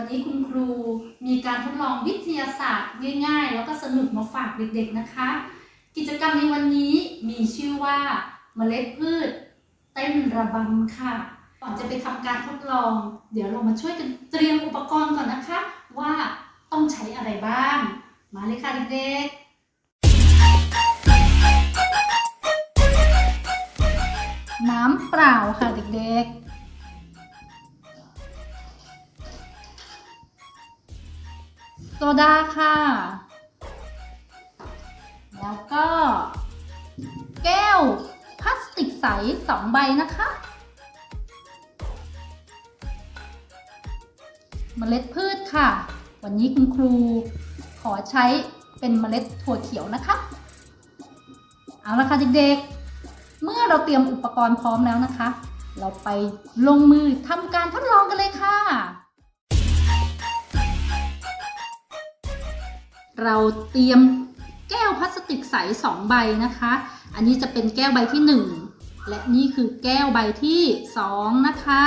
วันนี้คุณครูมีการทดลองวิทยาศาสตร์ง่ายๆ แล้วก็สนุกมาฝากเด็กๆนะคะ กิจกรรมในวันนี้มีชื่อว่าเมล็ดพืช เต้นระบำค่ะ ก่อนจะไปทำการทดลอง เดี๋ยวเรามาช่วยกันเตรียมอุปกรณ์ก่อนนะคะ ว่าต้องใช้อะไรบ้าง มาเลยค่ะเด็กๆน้ำเปล่าค่ะเด็กๆ โซดาค่ะ แล้วก็ แก้วพลาสติกใสสองใบนะคะ เมล็ดพืชค่ะ วันนี้คุณครูขอใช้เป็นเมล็ดถั่วเขียวนะคะ เอาละค่ะเด็กๆ เมื่อเราเตรียมอุปกรณ์พร้อมแล้วนะคะ เราไปลงมือทำการทดลองกันเลยค่ะ เราเตรียมแก้วพลาสติกใสสองใบนะคะ อันนี้จะเป็นแก้วใบที่หนึ่งและนี่คือแก้วใบที่สองนะคะ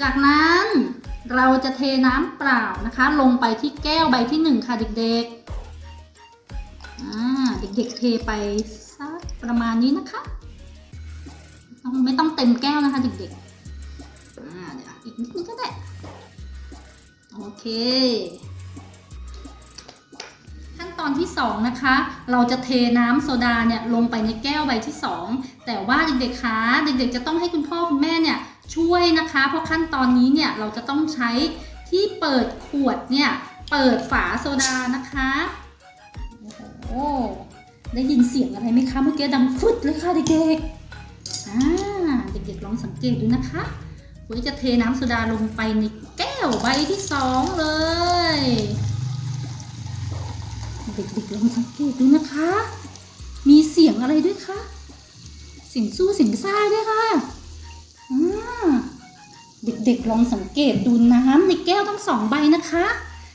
จากนั้นเราจะเทน้ำเปล่านะคะ ลงไปที่แก้วใบที่หนึ่งค่ะเด็กๆอ่าเด็กๆเทไปสักประมาณนี้นะคะ ไม่ต้องเต็มแก้วนะคะเด็กๆอ่าเดี๋ยวอีกนิดนึงก็ได้โอเค อนที่ 2 นะคะ เราจะเทน้ำโซดาเนี่ยลงไปในแก้วใบที่ 2 แต่ว่าเด็กๆคะเด็กๆจะต้องให้คุณพ่อคุณแม่เนี่ยช่วยนะคะ เพราะขั้นตอนนี้เนี่ยเราจะต้องใช้ที่เปิดขวดเนี่ยเปิดฝาโซดานะคะโอ้โหได้ยินเสียงอะไรไหมคะเมื่อกี้ดังฟุดเลยค่ะเด็กๆอ่าเด็กๆลองสังเกตดูนะคะคุยจะเทน้ำโซดาลงไปในแก้วใบที่สองเลย เด็กๆลองสังเกตดูนะคะ มีเสียงอะไรด้วยคะ เสียงสู้เสียงซ่าด้วยค่ะอ่าเด็กๆลองสังเกตดูน้ำในแก้วทั้งสองใบนะคะ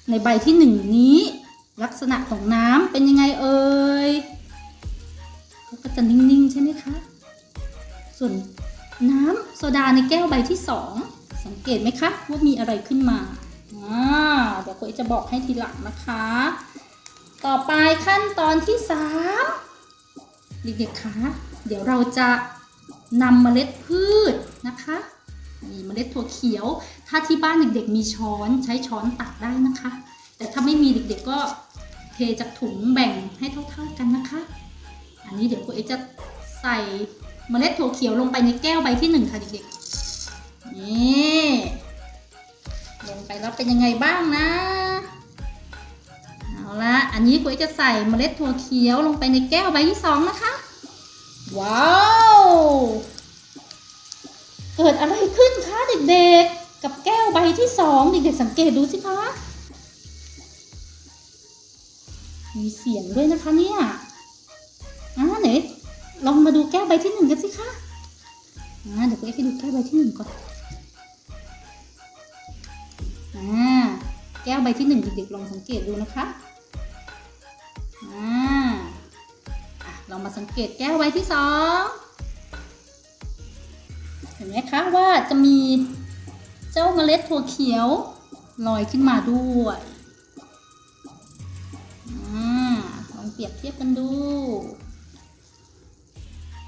ในใบที่หนึ่งนี้ ลักษณะของน้ำเป็นยังไงเอ่ยก็จะนิ่งๆใช่ไหมคะ ส่วนน้ำโซดาในแก้วใบที่สองสังเกตไหมคะว่ามีอะไรขึ้นมาอ่าเดี๋ยวคุยจะบอกให้ทีหลังนะคะ ต่อไปขั้นตอนที่3เด็กๆคะเดี๋ยวเราจะนำเมล็ดพืชนะคะนี่เมล็ดถั่วเขียว ถ้าที่บ้านเด็กๆ มีช้อนใช้ช้อนตักได้นะคะ แต่ถ้าไม่มีเด็กๆก็เทจากถุงแบ่งให้เท่าๆกันนะคะ อันนี้เดี๋ยวคุณเอจะใส่เมล็ดถั่วเขียวลงไปในแก้วใบที่หนึ่งค่ะเด็กๆนี่ลงไปแล้วเป็นยังไงบ้างนะ ละอันนี้กุ้ยจะใส่เมล็ดถั่วเขียวลงไปในแก้วใบที่สองนะคะ ว้าว เกิดอะไรขึ้นคะเด็กๆ กับแก้วใบที่สองเด็กๆสังเกตดูสิคะมีเสียงด้วยนะคะเนี่ยอ่าไหนลองมาดูแก้วใบที่หนึ่งกันสิคะอ่าเดี๋ยวกุ้ยให้ดูแก้วใบที่หนึ่งก่อนอ่าแก้วใบที่หนึ่งเด็กๆลองสังเกตดูนะคะ เรามาสังเกตแก้วใบที่สองเห็นไหมคะว่าจะมีเจ้าเมล็ดถั่วเขียวลอยขึ้นมาด้วยอลองเปรียบเทียบกันดู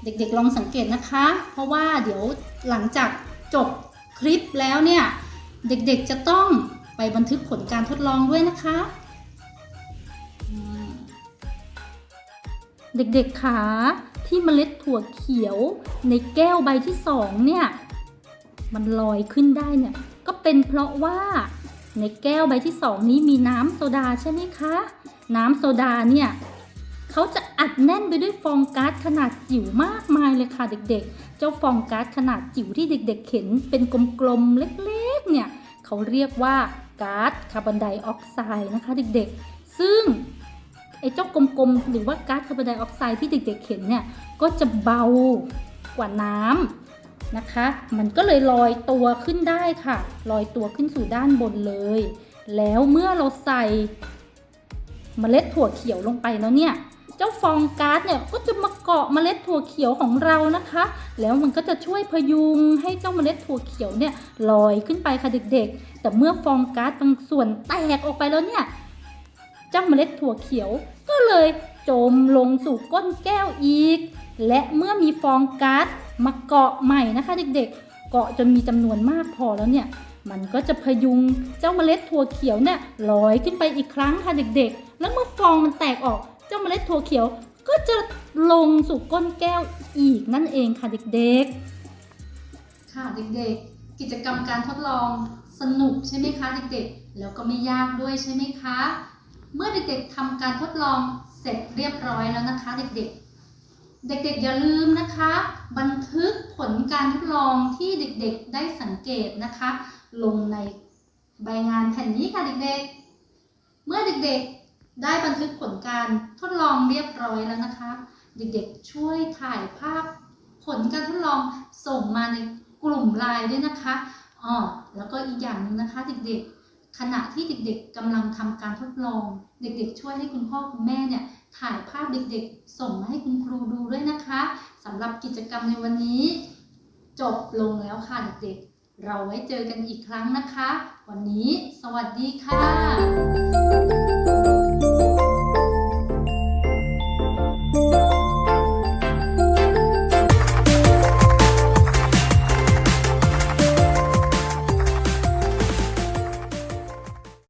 เด็กๆลองสังเกตนะคะ เพราะว่าเดี๋ยวหลังจากจบคลิปแล้วเนี่ย เด็กๆจะต้องไปบันทึกผลการทดลองด้วยนะคะ เด็กๆขาที่เมล็ดถั่วเขียวในแก้วใบที่สองเนี่ยมันลอยขึ้นได้เนี่ยก็เป็นเพราะว่าในแก้วใบที่สองนี้มีน้ำโซดาใช่ไหมคะ น้ำโซดาเนี่ยเขาจะอัดแน่นไปด้วยฟองก๊าซขนาดจิ๋วมากมายเลยค่ะเด็กๆ เจ้าฟองก๊าซขนาดจิ๋วที่เด็ก ๆ เห็นเป็นกลมๆเล็กๆเนี่ยเขาเรียกว่าก๊าซคาร์บอนไดออกไซด์นะคะเด็กๆ ซึ่ง อ้เจ้ากลมๆ หรือว่าก๊าซคาร์บอนไดออกไซด์ที่เด็กๆเห็นเนี่ย ก็จะเบากว่าน้ำนะคะ มันก็เลยลอยตัวขึ้นได้ค่ะ ลอยตัวขึ้นสู่ด้านบนเลย แล้วเมื่อเราใส่เมล็ดถั่วเขียวลงไปแล้วเนี่ย เจ้าฟองก๊าซเนี่ยก็จะมาเกาะเมล็ดถั่วเขียวของเรานะคะ แล้วมันก็จะช่วยพยุงให้เจ้าเมล็ดถั่วเขียวเนี่ยลอยขึ้นไปค่ะเด็กๆ แต่เมื่อฟองก๊าซบางส่วนแตกออกไปแล้วเนี่ย เจ้าเมล็ดถั่วเขียว ก็เลยจมลงสู่ก้นแก้วอีก และเมื่อมีฟองก๊าซมาเกาะใหม่นะคะเด็กๆ เกาะจนมีจำนวนมากพอแล้วเนี่ย มันก็จะพยุงเจ้าเมล็ดถั่วเขียวเนี่ยลอยขึ้นไปอีกครั้งค่ะเด็กๆ แล้วเมื่อฟองมันแตกออกเจ้าเมล็ดถั่วเขียวก็จะลงสู่ก้นแก้วอีกนั่นเองค่ะเด็กๆ ค่ะเด็กๆ กิจกรรมการทดลองสนุกใช่ไหมคะเด็กๆ แล้วก็ไม่ยากด้วยใช่ไหมคะ เมื่อเด็กๆทำการทดลองเสร็จเรียบร้อยแล้วนะคะ เด็กๆ เด็กๆอย่าลืมนะคะ บันทึกผลการทดลองที่เด็กๆได้สังเกตนะคะ ลงในใบงานแผ่นนี้ค่ะเด็กๆ เมื่อเด็กๆได้บันทึกผลการทดลองเรียบร้อยแล้วนะคะ เด็กๆช่วยถ่ายภาพผลการทดลองส่งมาในกลุ่มไลน์ด้วยนะคะอ๋อแล้วก็อีกอย่างหนึงนะคะเด็กๆ ขณะที่เด็กๆกำลังทำการทดลอง เด็กๆ ช่วยให้คุณพ่อคุณแม่เนี่ยถ่ายภาพเด็กๆ ส่งมาให้คุณครูดูด้วยนะคะสำหรับกิจกรรมในวันนี้ จบลงแล้วค่ะเด็กๆ เราไว้เจอกันอีกครั้งนะคะ วันนี้ สวัสดีค่ะ